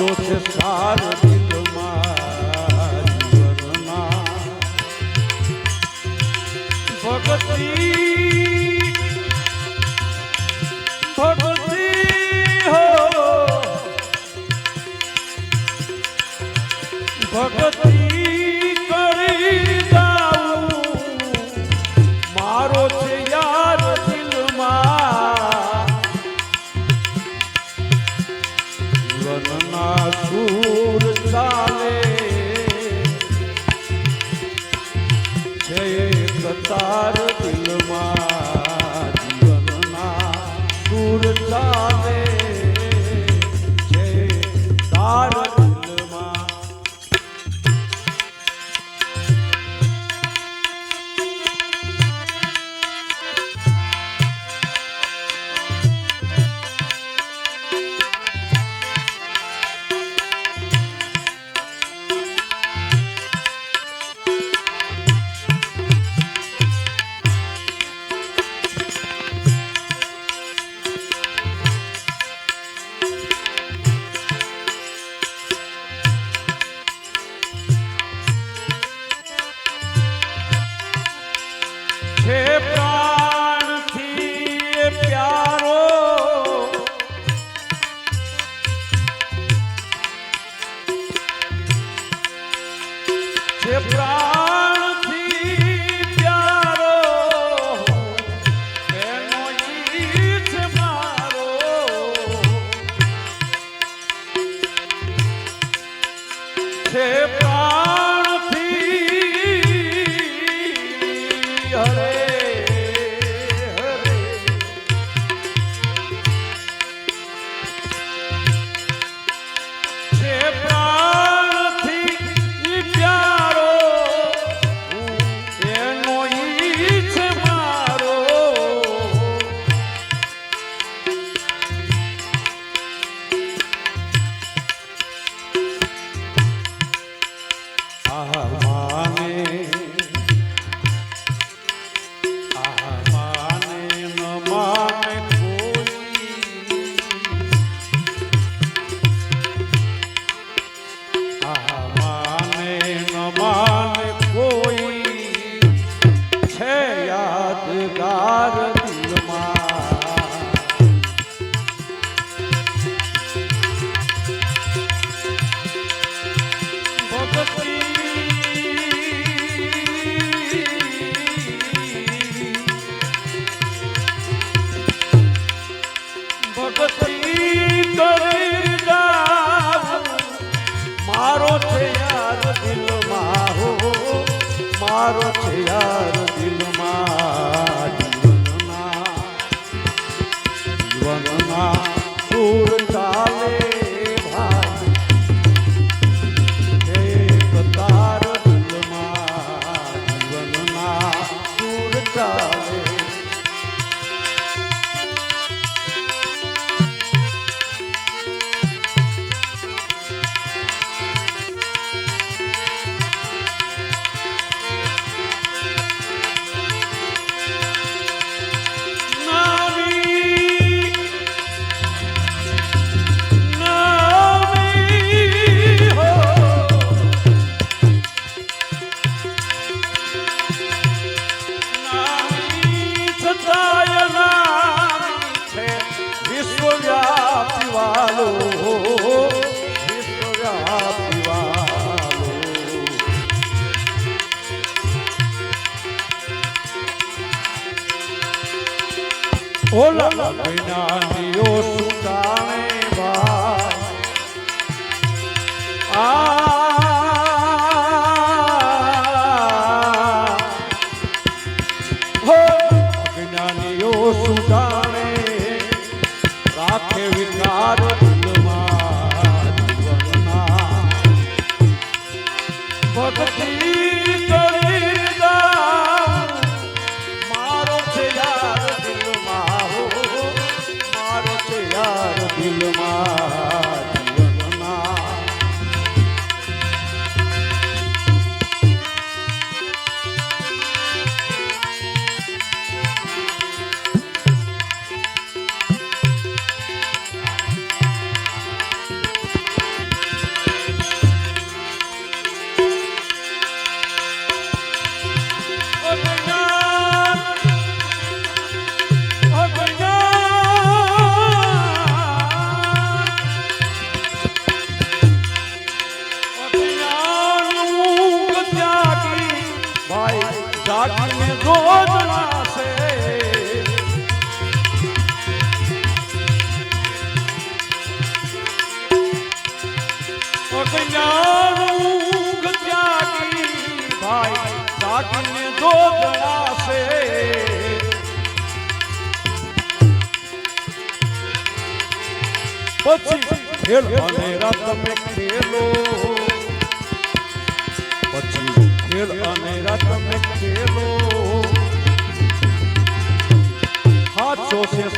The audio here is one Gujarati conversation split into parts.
тут છે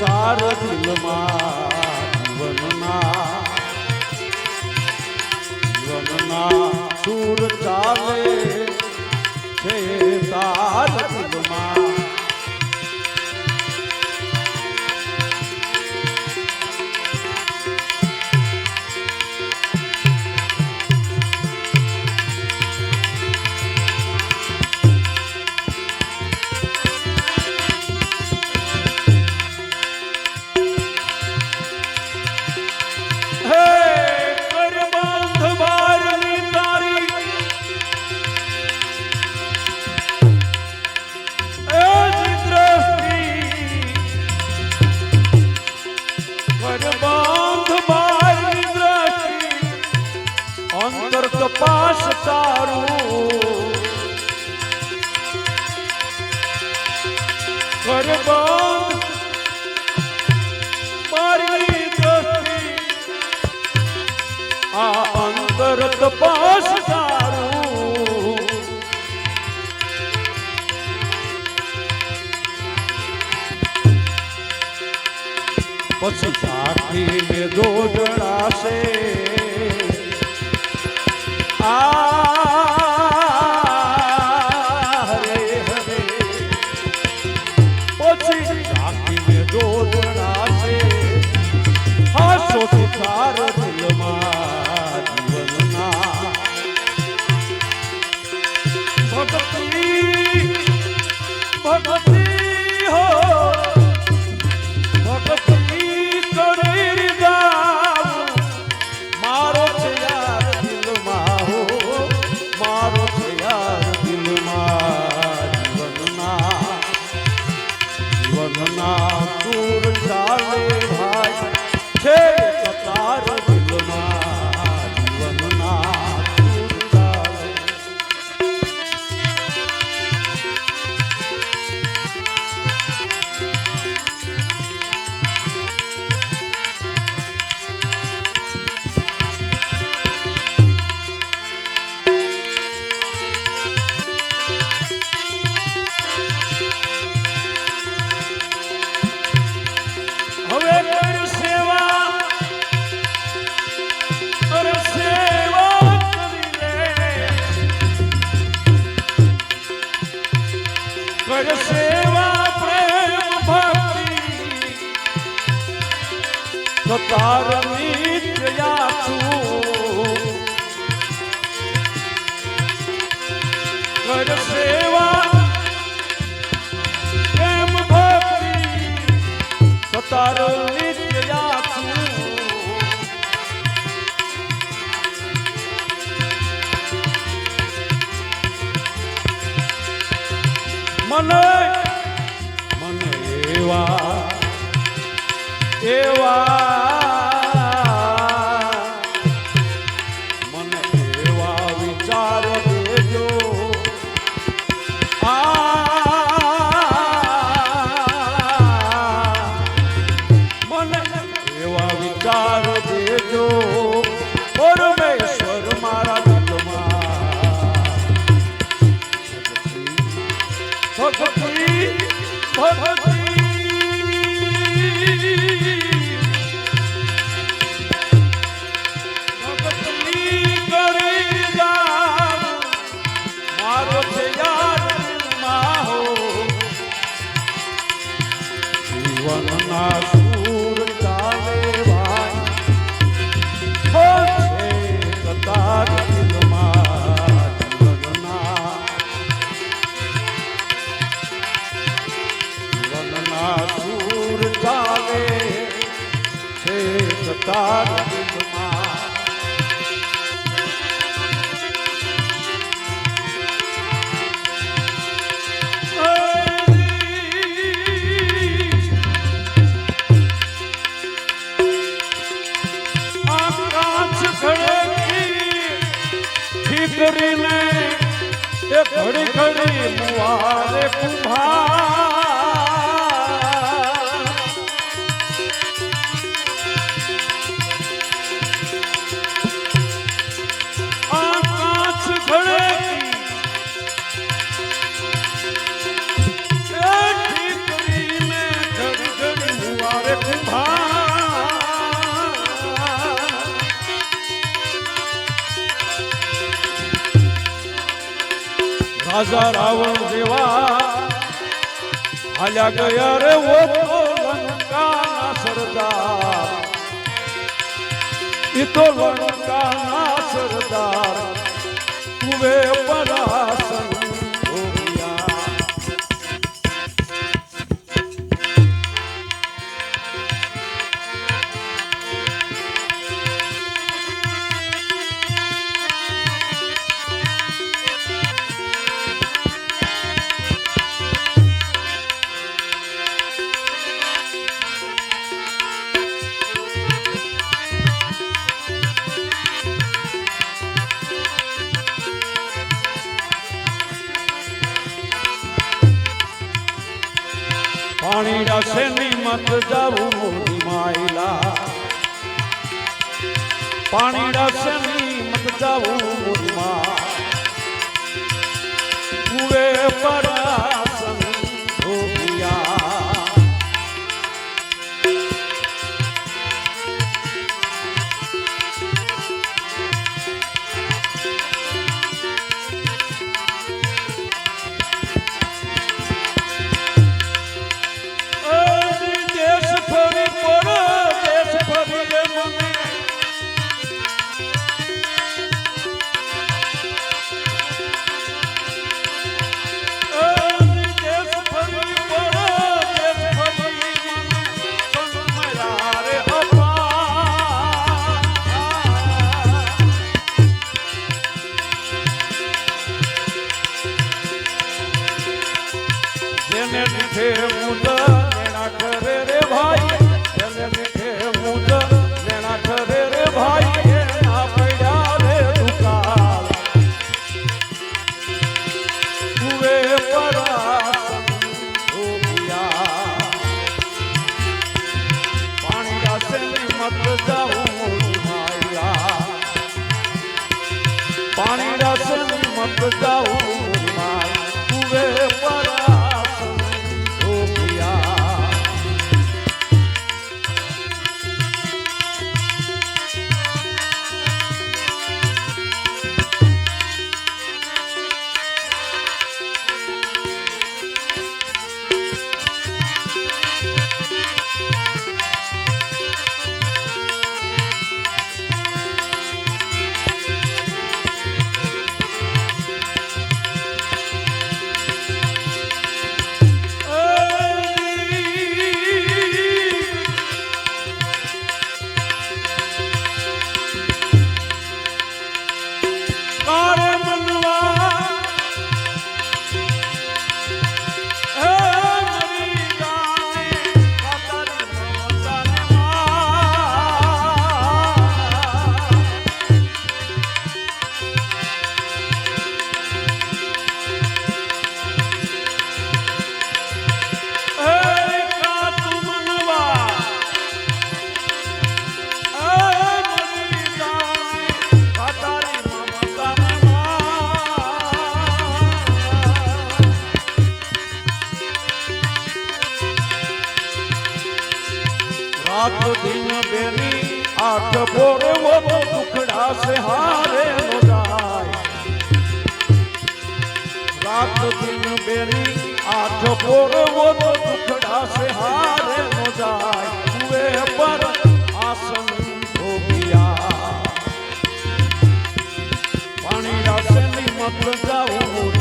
વિચાર દિલમાં જીવનના જીવનના દૂર ચાલે. તો તારની ક્રિયા છું કર સેવા પ્રેમ એવા એવા રાજા રાવણ જેવા. હાલ્યા ગયા રે ઓ લંકાના સરદાર. એ તો લંકાના સરદાર. તુવે સાત દિન બેરી, આઠ પોરવો તો દુખડા સે હારે નો જાય તુએ પર આસન ધોપિયા પાણી રાસની મત જાઉં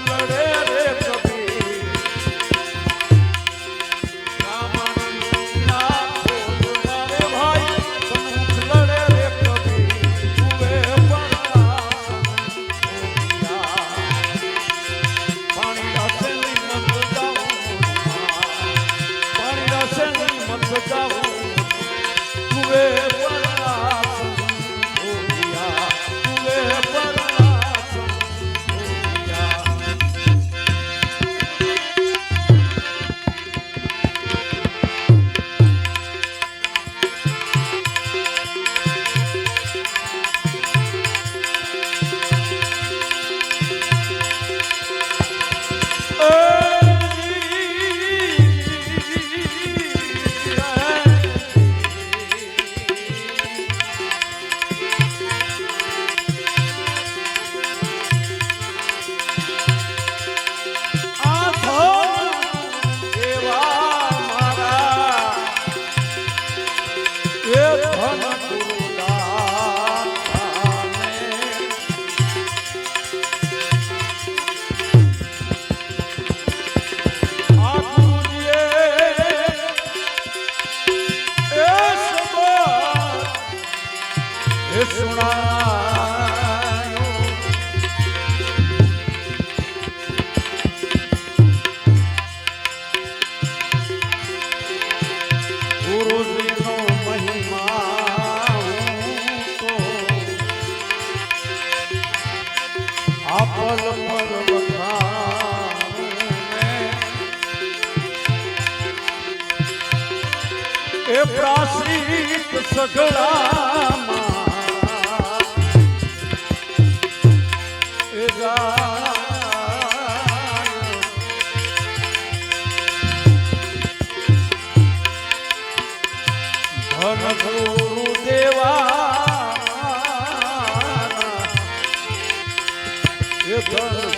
சொல்லட અનભૂરું દેવા. એ ધન